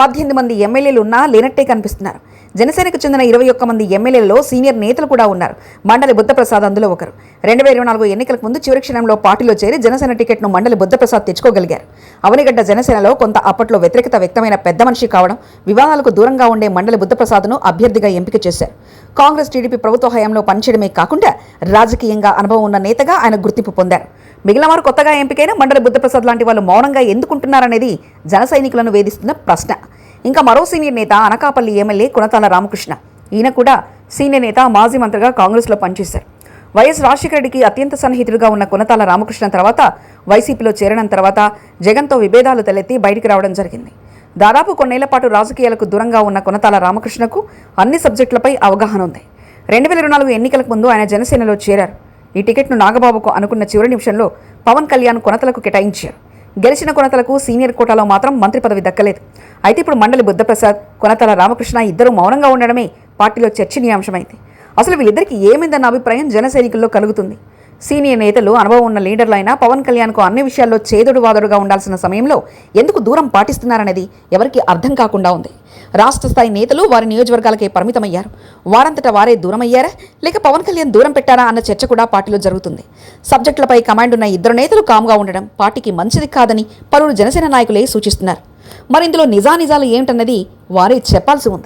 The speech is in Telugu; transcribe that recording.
పద్దెనిమిది మంది ఎమ్మెల్యేలు ఉన్నా లేనట్టే కనిపిస్తున్నారు. జనసేనకు చెందిన ఇరవై ఒక్క మంది ఎమ్మెల్యేలలో సీనియర్ నేతలు కూడా ఉన్నారు. మండలి బుద్ధప్రసాద్ అందులో ఒకరు. రెండు వేల ఇరవై నాలుగు ఎన్నికలకు ముందు చివరి క్షణంలో పార్టీలో చేరి జనసేన టికెట్ను మండలి బుద్ధప్రసాద్ తెచ్చుకోగలిగారు. అవనిగడ్డ జనసేనలో కొంత అప్పట్లో వ్యతిరేకత వ్యక్తమైన పెద్ద మనిషి కావడం వివాదాలకు దూరంగా ఉండే మండలి బుద్ధప్రసాద్ను అభ్యర్థిగా ఎంపిక చేశారు. కాంగ్రెస్ టీడీపీ ప్రభుత్వ హయాంలో పనిచేయడమే కాకుండా రాజకీయంగా అనుభవం ఉన్న నేతగా ఆయన గుర్తింపు పొందారు. మిగిలిన వారు కొత్తగా ఎంపికైన మండలి బుద్ధప్రసాద్ లాంటి వాళ్ళు మౌనంగా ఎందుకుంటున్నారనేది జన సైనికులను వేధిస్తున్న ప్రశ్న. ఇంకా మరో సీనియర్ నేత అనకాపల్లి ఎమ్మెల్యే కునతాల రామకృష్ణ. ఈయన కూడా సీనియర్ నేత మాజీ మంత్రిగా కాంగ్రెస్లో పనిచేశారు. వైఎస్ రాజశేఖర రెడ్డికి అత్యంత సన్నిహితుడిగా ఉన్న కునతాల రామకృష్ణ తర్వాత వైసీపీలో చేరడం తర్వాత జగన్తో విభేదాలు తలెత్తి బయటికి రావడం జరిగింది. దాదాపు కొన్నేళ్ళ పాటు రాజకీయాలకు దూరంగా ఉన్న కొనతాల రామకృష్ణకు అన్ని సబ్జెక్టులపై అవగాహన ఉంది. రెండు వేల ఇరవై నాలుగు ఎన్నికలకు ముందు ఆయన జనసేనలో చేరారు. ఈ టికెట్ను నాగబాబుకు అనుకున్న చివరి నిమిషంలో పవన్ కళ్యాణ్ కొనతలకు కేటాయించారు. గెలిచిన కొనతలకు సీనియర్ కోటాలో మాత్రం మంత్రి పదవి దక్కలేదు. అయితే ఇప్పుడు మండలి బుద్ధప్రసాద్ కొనతల రామకృష్ణ ఇద్దరు మౌనంగా ఉండడమే పార్టీలో చర్చనీయాంశమైంది. అసలు వీళ్ళిద్దరికి ఏమైందన్న అభిప్రాయం జన సైనికుల్లో కలుగుతుంది. సీనియర్ నేతలు అనుభవం ఉన్న లీడర్లు అయినా పవన్ కళ్యాణ్కు అన్ని విషయాల్లో చేదుడు వాదుడుగా ఉండాల్సిన సమయంలో ఎందుకు దూరం పాటిస్తున్నారనేది ఎవరికీ అర్థం కాకుండా ఉంది. రాష్ట్ర స్థాయి నేతలు వారి నియోజకవర్గాలకే పరిమితమయ్యారు. వారంతటా వారే దూరమయ్యారా? లేక పవన్ కళ్యాణ్ దూరం పెట్టారా అన్న చర్చ కూడా పార్టీలో జరుగుతుంది. సబ్జెక్టులపై కమాండ్ ఉన్న ఇద్దరు నేతలు కామ్గా ఉండడం పార్టీకి మంచిది కాదని పలువురు జనసేన నాయకులే సూచిస్తున్నారు. మరి ఇందులో నిజానిజాలు ఏమిటన్నది వారే చెప్పాల్సి ఉంది.